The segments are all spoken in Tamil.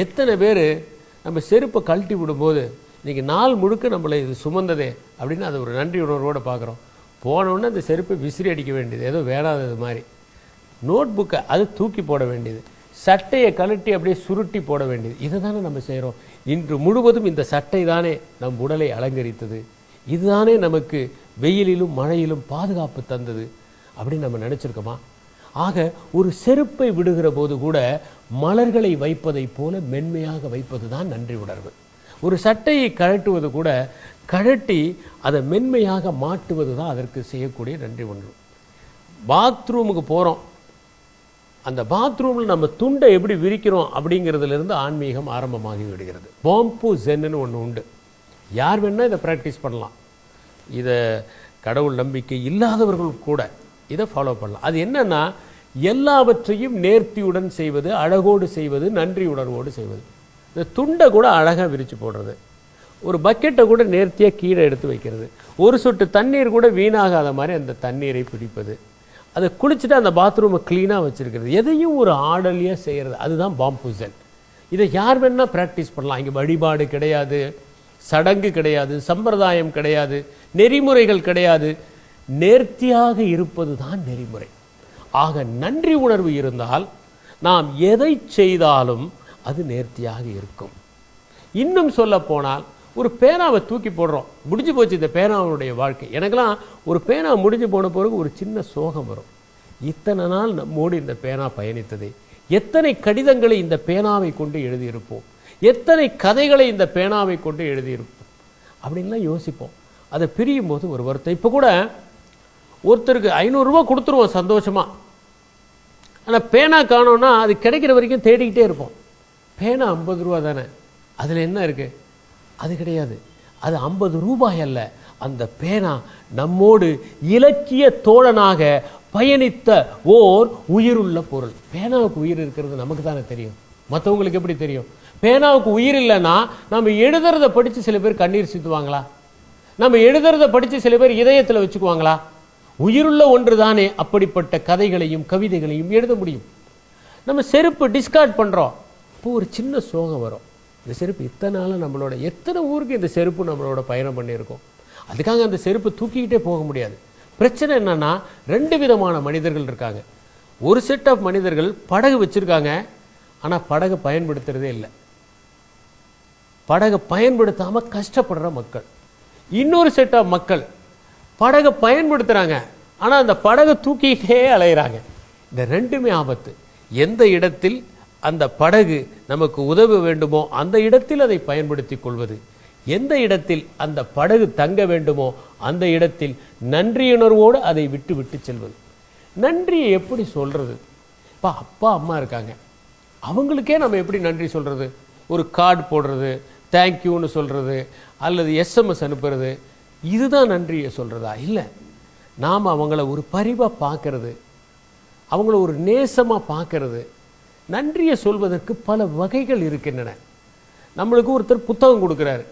எத்தனை பேர் நம்ம செருப்பை கழட்டி விடும்போது இன்றைக்கி நாள் முழுக்க நம்மளை இது சுமந்ததே அப்படின்னு அதை ஒரு நன்றி உணர்வோடு பார்க்குறோம். போனோடனே அந்த செருப்பை விசிறி அடிக்க வேண்டியது ஏதோ வேணாதது மாதிரி. நோட் புக்கை அது தூக்கி போட வேண்டியது. சட்டையை கழட்டி அப்படியே சுருட்டி போட வேண்டியது. இதை தானே நம்ம செய்கிறோம். இன்று முழுவதும் இந்த சட்டை தானே நம் உடலை அலங்கரித்தது. இதுதானே நமக்கு வெயிலிலும் மழையிலும் பாதுகாப்பு தந்தது அப்படின்னு நம்ம நினச்சிருக்கோமா? ஆக ஒரு செருப்பை விடுகிற போது கூட மலர்களை வைப்பதைப் போல மென்மையாக வைப்பது தான் நன்றி உணர்வு. ஒரு சட்டையை கழட்டுவது கூட கழட்டி அதை மென்மையாக மாட்டுவது தான் அதற்கு செய்யக்கூடிய நன்றி உணர்வு. பாத்ரூமுக்கு போகிறோம் அந்த பாத்ரூமில் நம்ம துண்டை எப்படி விரிக்கிறோம் அப்படிங்கிறதுலேருந்து ஆன்மீகம் ஆரம்பமாகி விடுகிறது. பாம்பு ஜென்னு ஒன்று உண்டு. யார் வேணால் இதை ப்ராக்டிஸ் பண்ணலாம். இதை கடவுள் நம்பிக்கை இல்லாதவர்கள் கூட இதை ஃபாலோ பண்ணலாம். அது என்னன்னா எல்லாவற்றையும் நேர்த்தியுடன் செய்வது அழகோடு செய்வது நன்றி உணர்வோடு செய்வது. இந்த துண்டை கூட அழகாக விரித்து போடுறது. ஒரு பக்கெட்டை கூட நேர்த்தியாக கீழே எடுத்து வைக்கிறது. ஒரு சொட்டு தண்ணீர் கூட வீணாகாத மாதிரி அந்த தண்ணீரை பிடிப்பது. அதை குளிச்சுட்டு அந்த பாத்ரூமை க்ளீனாக வச்சுருக்கிறது. எதையும் ஒரு ஆடலியாக செய்கிறது அதுதான் பாம்பூசன் இதை யார் வேணால் ப்ராக்டிஸ் பண்ணலாம். இங்கே வழிபாடு கிடையாது சடங்கு கிடையாது சம்பிரதாயம் கிடையாது நெறிமுறைகள் கிடையாது. நேர்த்தியாக இருப்பது தான் நெறிமுறை. ஆக நன்றி உணர்வு இருந்தால் நாம் எதை செய்தாலும் அது நேர்த்தியாக இருக்கும். இன்னும் சொல்ல போனால் ஒரு பேனாவை தூக்கி போடுறோம். முடிஞ்சு போச்சு இந்த பேனாவுடைய வாழ்க்கை. எனக்கெல்லாம் ஒரு பேனா முடிஞ்சு போன பிறகு ஒரு சின்ன சோகம் வரும். இத்தனை நாள் நம்மோடு இந்த பேனா பயணித்தது. எத்தனை கடிதங்களை இந்த பேனாவை கொண்டு எழுதியிருப்போம்? எத்தனை கதைகளை இந்த பேனாவை கொண்டு எழுதியிருப்போம்? அப்படின்லாம் யோசிப்போம். அதை பிரியும் போது ஒரு வருத்தம். இப்போ கூட ஒருத்தருக்கு ஐநூறுரூவா கொடுத்துருவோம் சந்தோஷமாக ஆனால் பேனா காணோம்னா அது கிடைக்கிற வரைக்கும் தேடிக்கிட்டே இருப்போம். பேனா ஐம்பது ரூபா தானே? அதில் என்ன இருக்குது அது கிடையாது. அது ஐம்பது ரூபாய் அல்ல. அந்த பேனா நம்மோடு இலக்கிய தோழனாக பயணித்த ஓர் உயிருள்ள பொருள். பேனாவுக்கு உயிர் இருக்கிறது நமக்கு தானே தெரியும். மற்றவங்களுக்கு எப்படி தெரியும்? பேனாவுக்கு உயிர் இல்லைன்னா நம்ம எழுதுறத படித்து சில பேர் கண்ணீர் சிந்துவாங்களா நம்ம எழுதுறத படித்து சில பேர் இதயத்தில் வச்சுக்குவாங்களா? உயிருள்ள ஒன்று தானே அப்படிப்பட்ட கதைகளையும் கவிதைகளையும் எழுத முடியும். நம்ம செருப்பு டிஸ்கார்ட் பண்ணுறோம் இப்போ ஒரு சின்ன சோகம் வரும். இந்த செருப்பு இத்தனை நாளாக நம்மளோட எத்தனை ஊருக்கு இந்த செருப்பு நம்மளோட பயணம் பண்ணியிருக்கோம்? அதுக்காக அந்த செருப்பு தூக்கிக்கிட்டே போக முடியாது. பிரச்சனை என்னன்னா ரெண்டு விதமான மனிதர்கள் இருக்காங்க. ஒரு செட் ஆஃப் மனிதர்கள் படகு வச்சிருக்காங்க. ஆனால் படகை பயன்படுத்துறதே இல்லை. படகை பயன்படுத்தாமல் கஷ்டப்படுற மக்கள். இன்னொரு செட் ஆஃப் மக்கள் படகை பயன்படுத்துகிறாங்க ஆனால் அந்த படகை தூக்கிக்கிட்டே அலையிறாங்க. இந்த ரெண்டுமே ஆபத்து. எந்த இடத்தில் அந்த படகு நமக்கு உதவ வேண்டுமோ அந்த இடத்தில் அதை பயன்படுத்தி கொள்வது. எந்த இடத்தில் அந்த படகு தங்க வேண்டுமோ அந்த இடத்தில் நன்றியுணர்வோடு அதை விட்டு விட்டு செல்வது. நன்றியை எப்படி சொல்கிறது இப்போ அப்பா அம்மா இருக்காங்க. அவங்களுக்கே நம்ம எப்படி நன்றி சொல்கிறது ஒரு கார்டு போடுறது தேங்க்யூன்னு சொல்கிறது அல்லது எஸ்எம்எஸ் அனுப்புறது இதுதான் நன்றியை சொல்கிறதா இல்லை. நாம் அவங்கள ஒரு பரிவாக பார்க்கறது அவங்கள ஒரு நேசமாக பார்க்கறது நன்றியை சொல்வதற்கு பல வகைகள் இருக்கின்றன. நம்மளுக்கு ஒருத்தர் புத்தகம் கொடுக்குறாரு.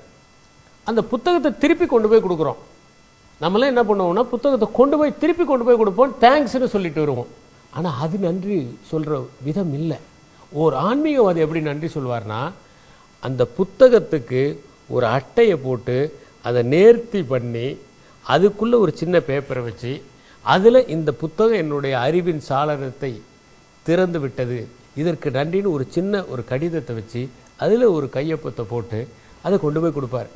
அந்த புத்தகத்தை திருப்பி கொண்டு போய் கொடுக்குறோம். நம்மளாம் என்ன பண்ணுவோம்னா புத்தகத்தை கொண்டு போய் திருப்பி கொண்டு போய் கொடுப்போம் தேங்க்ஸ்னு சொல்லிட்டு வருவோம். ஆனால் அது நன்றி சொல்கிற விதம் இல்லை. ஒரு ஆன்மீகவாதி எப்படி நன்றி சொல்வார்னா அந்த புத்தகத்துக்கு ஒரு அட்டையை போட்டு அதை நேர்த்தி பண்ணி அதுக்குள்ளே ஒரு சின்ன பேப்பரை வச்சு அதில் இந்த புத்தகம் என்னுடைய அறிவின் சாளரத்தை திறந்து விட்டது. இதற்கு நன்றின்னு ஒரு சின்ன ஒரு கடிதத்தை வச்சு அதில் ஒரு கையொப்பத்தை போட்டு அதை கொண்டு போய் கொடுப்பார்.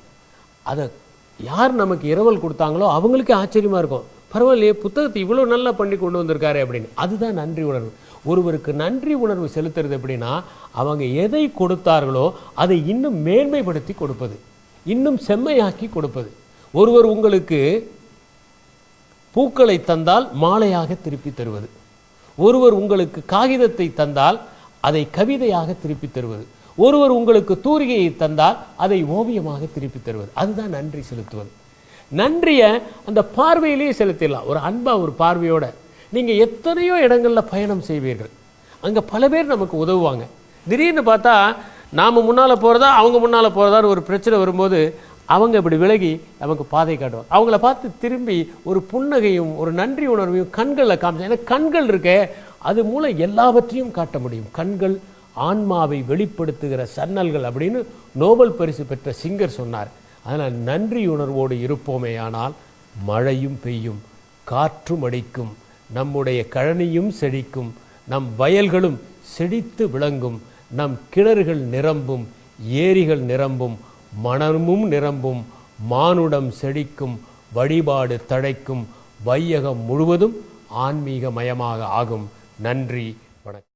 அதை யார் நமக்கு இரவல் கொடுத்தாங்களோ அவங்களுக்கே ஆச்சரியமாக இருக்கும். பரவாயில்லையே புத்தகத்தை இவ்வளோ நல்லா பண்ணி கொண்டு வந்திருக்காரு அப்படின்னு. அதுதான் நன்றி உணர்வு. ஒருவருக்கு நன்றி உணர்வு செலுத்துறது எப்படின்னா அவங்க எதை கொடுத்தார்களோ அதை இன்னும் மேன்மைப்படுத்தி கொடுப்பது. இன்னும் செம்மையாக்கி கொடுப்பது. ஒருவர் உங்களுக்கு பூக்களை தந்தால் மாலையாக திருப்பி தருவது. ஒருவர் உங்களுக்கு காகிதத்தை தந்தால் அதை கவிதையாக திருப்பி தருவது. ஒருவர் உங்களுக்கு தூரிகையை தந்தால் அதை ஓவியமாக திருப்பி தருவது. அதுதான் நன்றி செலுத்துவது. நன்றியை அந்த பார்வையிலேயே செலுத்திடலாம். ஒரு அன்பா ஒரு பார்வையோட நீங்க எத்தனையோ இடங்கள்ல பயணம் செய்வீர்கள். அங்க பல பேர் நமக்கு உதவுவாங்க. திடீர்னு பார்த்தா நாம் முன்னால் போகிறதா அவங்க முன்னால் போகிறதான்னு ஒரு பிரச்சனை வரும்போது அவங்க இப்படி விலகி நமக்கு பாதை காட்டுவாங்க. அவங்கள பார்த்து திரும்பி ஒரு புன்னகையும் ஒரு நன்றி உணர்வையும் கண்களில் காமிச்சு ஏன்னா கண்கள் இருக்கே. அது மூலம் எல்லாவற்றையும் காட்ட முடியும். கண்கள் ஆன்மாவை வெளிப்படுத்துகிற சன்னல்கள் அப்படின்னு நோபல் பரிசு பெற்ற சிங்கர் சொன்னார். அதனால் நன்றி உணர்வோடு இருப்போமே ஆனால் மழையும் பெய்யும் காற்றும் அடிக்கும் நம்முடைய கழனியும் செழிக்கும் நம் வயல்களும் செழித்து விளங்கும் நம் கிணறுகள் நிரம்பும் ஏரிகள் நிரம்பும் மணமும் நிரம்பும் மானுடம் செழிக்கும் வழிபாடு தழைக்கும் வையகம் முழுவதும் ஆன்மீகமயமாக ஆகும். நன்றி வணக்கம்.